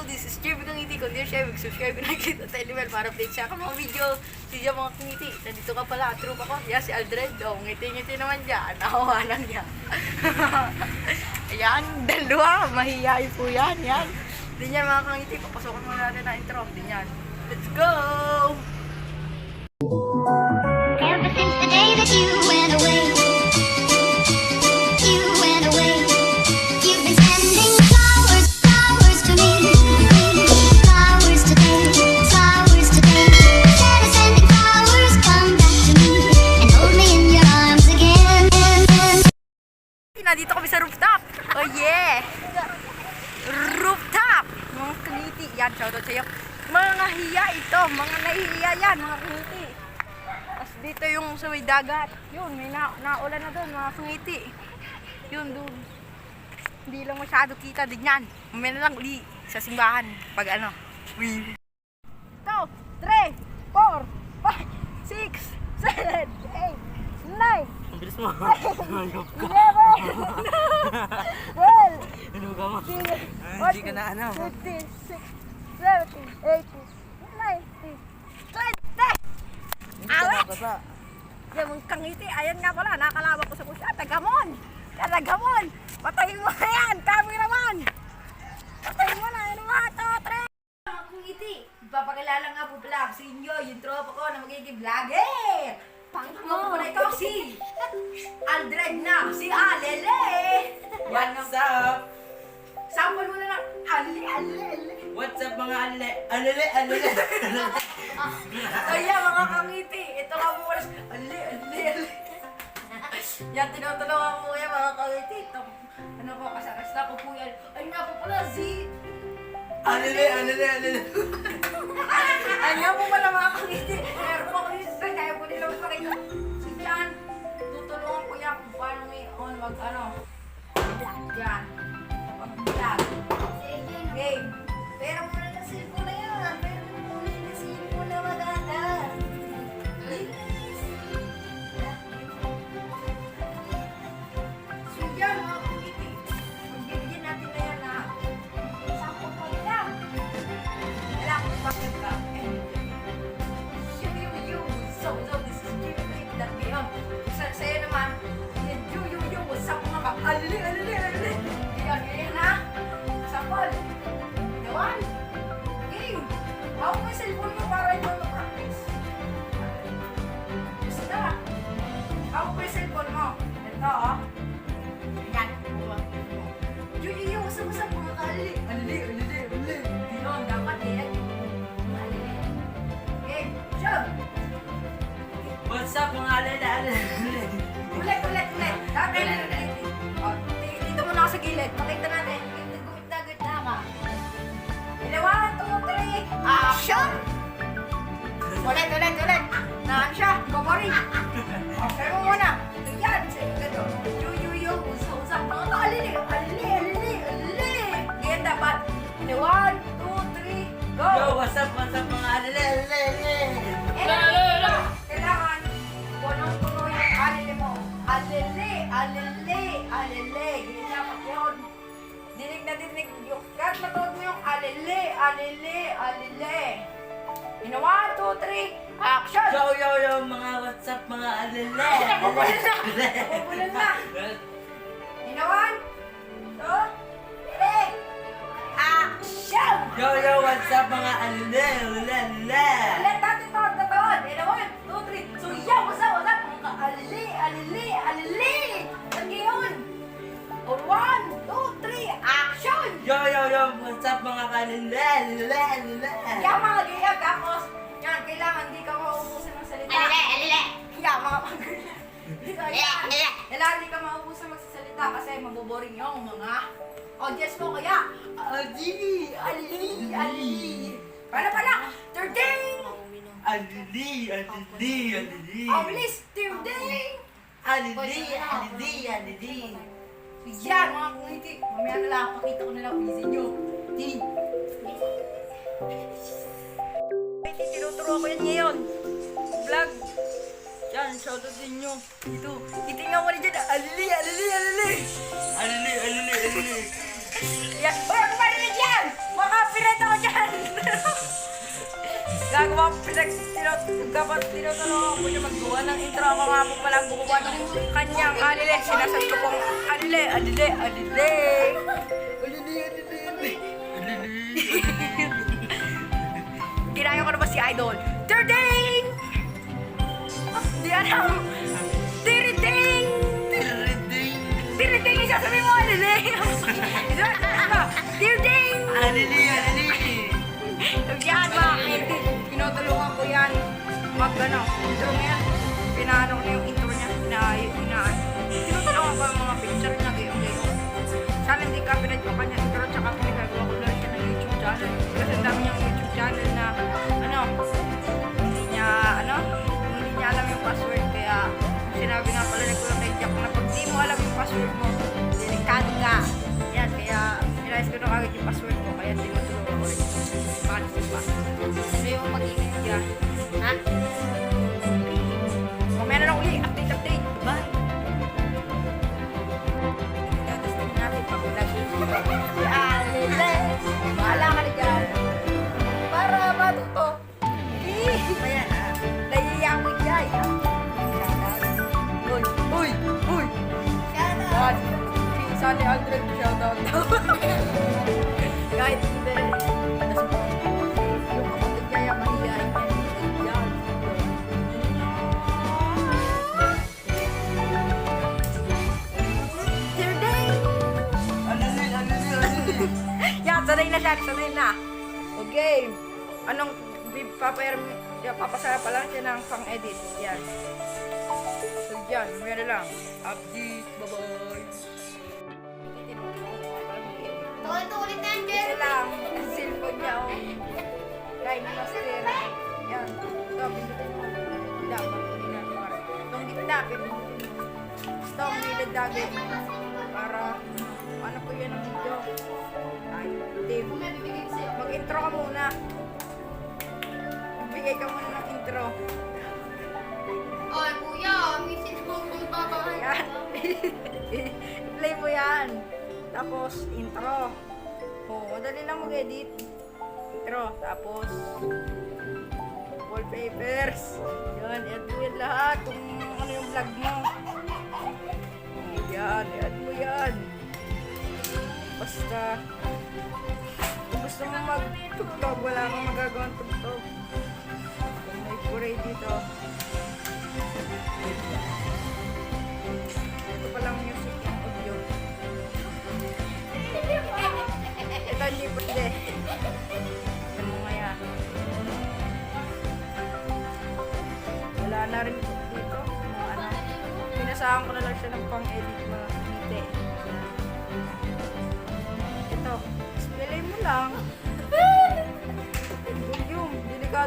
so this is Jeremy Kangiti. Kung di siya, mag-subscribe na kita tayo level para update siya ka mga video. Si Jam mga kangiti. Nandito ka pala, tropa ko. Yan si Aldred. Oh, ngiti-ngiti naman dyan. Nakawa lang niya. Ayan, dalawa. Mahihayi po yan. Yan. Din yan mga kangiti. Papasokan muna natin ang intro. Din yan. Let's go! Ever since the day that you yan, mga kangiti. Tapos dito yung sa may dagat. Yun, may na naulan na doon, mga kangiti. Yun, doon. Hindi lang masyado kita din yan. Na lang uli sa simbahan. Pag ano. Wee. 2, 3, 4, 5, 6, 7, 8, 9, Ang bilis mo. 11, 12, Ano ka mo? Hindi ka na ano. 15, 16, 17, 18, 19, 20! Awit! Yung kangiti, ayan nga pala, nakalawak ko sa kusya. Tagamon! Tagamon! Patayin mo na yan! Cameraman! Patayin mo na! Ano mga to, tre? Mga kangiti, papakilala nga po vlog sa inyo, yung tropa ko na magiging vlogger! Pakita mo muna ikaw si Aldred na, si Alele! What's up? Sample mo na lang, Ali, Ali. What's up mga alile? Alile, alile. Kaya mga kangiti, ito nga po pala. Ali, ali, ali. Yan, tinutulungan ko yan mga kangiti. Ito, ano po, kasakasta ko po yan. Ay nga po pala, si... Alile, alile, alile. Ay nga po pala mga kangiti. Meron po dito sa kaya po nila magpakita. Si Jan, tutulungan ko yan kung paano may on mag ano. Yan. Mag-vlog. Mo cellphone mo. Ito, oh. Yan. Yung iyo, usap-usap mga kali. Ali, ali, ali. Yun, dapat yan. Ali. Okay, sure. What's up mga alile, alile. Ulit, ulit, ulit. Dapat Oh, di- Dito muna ako sa gilid. Pakita natin. Gumit-gumit na ka. One, two, three. Action! Ulit, ulit, ulit. Naan siya. Go for One, two, three. Go! Yo, what's up, what's up mga alile, alile, alile. Eh, Kailangan punong-puno yung alili mo. Alili, alili, alili. Ganyan dapat yun. Dinig na dinig yung kahit matuod mo yung alili, alili, alili. In a one, two, three, action! Yo, yo, yo, mga what's up mga alile. Nabubulan na! Nabubulan na! In a one, action! Yo, yo, what's up mga alile, alile, alile. Ulit natin to, tataon. In a one, two, three. So, yeah, what's up, what's up? Mga alili, alili, alili. Lagi yun. On one, two, three, action! Yo, yo, yo, what's up mga alile, alile, alile. Kaya mga gaya, tapos, yan, kailangan hindi ka mauubusan ng salita. Alile, alile. Kaya mga ka, kailangan, hindi ka mauubusan magsasalita kasi maboboring yung mga audience mo. Kaya, alili, alili. Paano pala? Third day! Alili, alili, alili. Ang bilis! Third day! Alili, alili, alili. Yan, mga kumiti. Mamaya na lang, pakita ko na lang kung nyo. Di. Kumiti, tinuturo ko yan ngayon. Vlog. Yan, shoutout din nyo. Dito. Itingnan mo na dyan. Alili, alili, alili. Alili, alili, alili. Yan. Uy, ano ba rin dyan? Mga pirat Gagawa ko pinag dapat tinutulungan ko niya maggawa ng intro. Ako nga po palang gumawa ng kanyang alile. Sinasabi ko pong alile, alile, alile. Alile, alile, Ginaya ko na ba si Idol? Terding! Ah, Di alam. Tiriding! Tiriding. Tiriding! Isasabi mo, mo, Tiriding! Alili, alili. Yan, mga hindi. Tinutulungan ko yan. Mag, ano, intro mo yan. Pinaano na yung intro niya. Pina, pina, tinutulungan ko yung mga picture niya. Gayo, gayo. Sana hindi copyright ko kanya intro. Tsaka pinagagawa ko na rin siya ng YouTube channel. Kasi dami niyang YouTube channel Yan, sanay na. Okay. Anong papayar yeah, papasaya pa lang siya ng pang-edit. Yan. So, yan. Meron lang. Update. Bye-bye. Tulit-tulit na yan, Ito Jeremy. lang. Ang cellphone niya, oh. Line master. Yan. Ito, pindutin mo. Dapat. Itong gitna, pindutin mo. Gusto, may dadagay. Para, muna. Magbigay ka muna ng intro. Ay, kuya, misin mo kung babae. Yan. I-play mo yan. Tapos, intro. Oh, madali lang mag-edit. Intro. Tapos, wallpapers. Yan, add mo yan lahat. Kung ano yung vlog mo. Yan, add mo yan. Basta, gusto mo mag-tugtog, wala kang magagawang tugtog. May puree dito,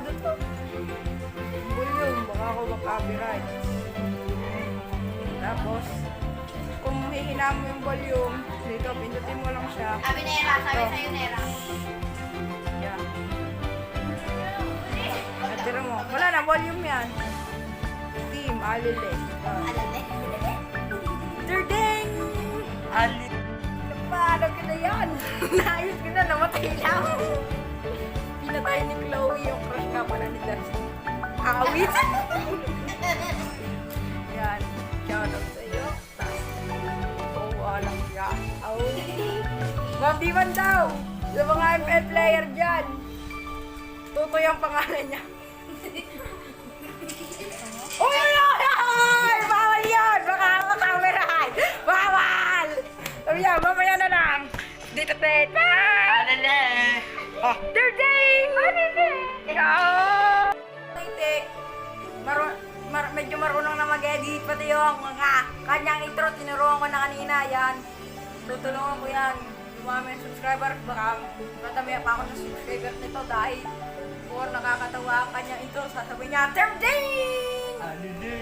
Delikado to. Volume. Baka ako mag-copyright. Tapos, kung hihina mo yung volume, dito, pindutin mo lang siya. Sabi Nera, sabi sa'yo Nera. Yan. At tira mo, wala na, volume yan. Team, alile. Yan. Alam eh. Terding! Ali. Paano ka na yan? Naayos ka na, namatay lang. Pinatay ni Chloe yung crush nga pala ni Darcy. Awit! yan. Shoutout sa iyo. Oo, oh, alam siya. Aw. Ma'am Diman daw. Sa mga ML player dyan. Tutoy ang pangalan niya. Oh! Hindi. Maro, mar, medyo marunong na mag-edit. Pati yung mga kanyang intro, tinuruan ko na kanina. Yan. Tutulungan ko yan. Dumami ang subscriber. Baka matami pa ako ng subscriber nito dahil for nakakatawa ang kanyang intro. Sasabihin niya, Dirty! Alili.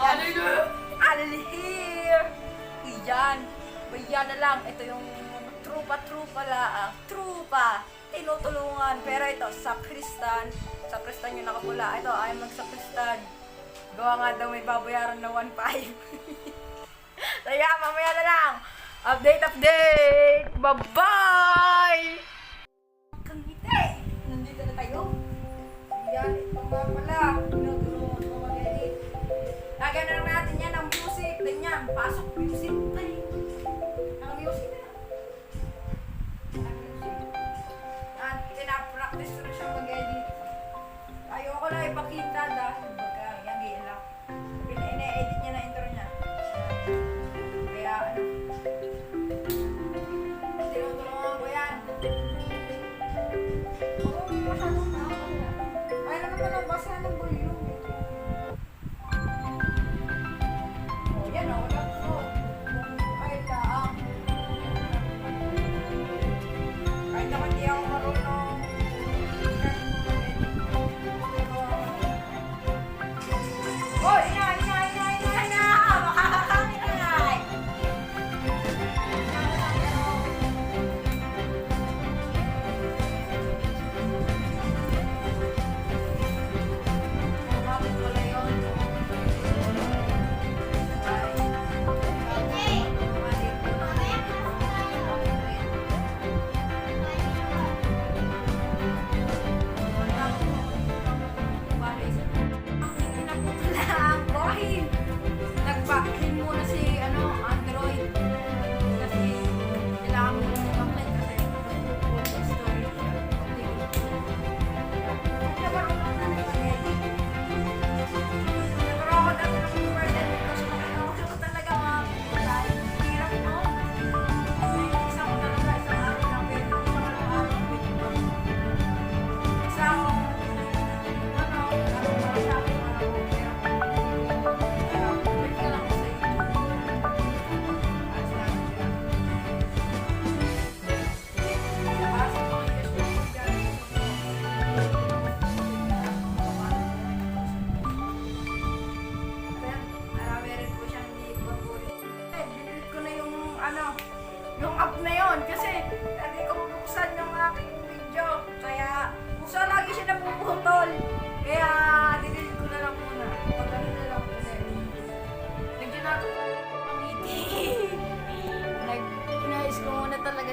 Alili! Alili! Iyan. Iyan na lang. Ito yung trupa-trupa lang. Trupa tinutulungan. Pero ito, sakristan, sakristan yung nakapula. Ito, ay magsakristan. Gawa nga daw may babayaran na 1.5. Kaya mamaya na lang. Update, update! Bye-bye! Kang! Nandito na tayo. Yan, pagpapala. Pinagulungan ko mag-edit. Lagyan na naman natin yan ng music. Ganyan, pasok music.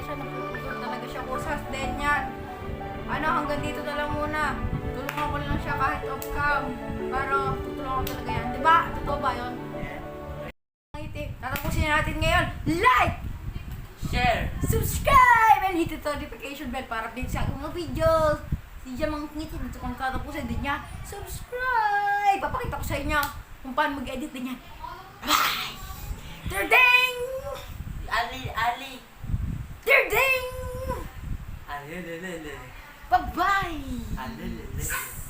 siya, nakukusog talaga siya. Kusas din yan. Ano, hanggang dito na lang muna. Tulungan ko lang siya kahit off-cam. Pero, tutulungan ko talaga yan. Diba? Totoo ba yun? Ngiti. Tatapusin natin ngayon. Like! Share! Subscribe! And hit the notification bell para update sa aking mga videos. Si Jam ang ngiti. Dito kong tatapusin din niya. Subscribe! Papakita ko sa inyo kung paano mag-edit din yan. Bye! Terding! Ali, Ali. Ding ding! Alelelele. Bye-bye! Alelelele.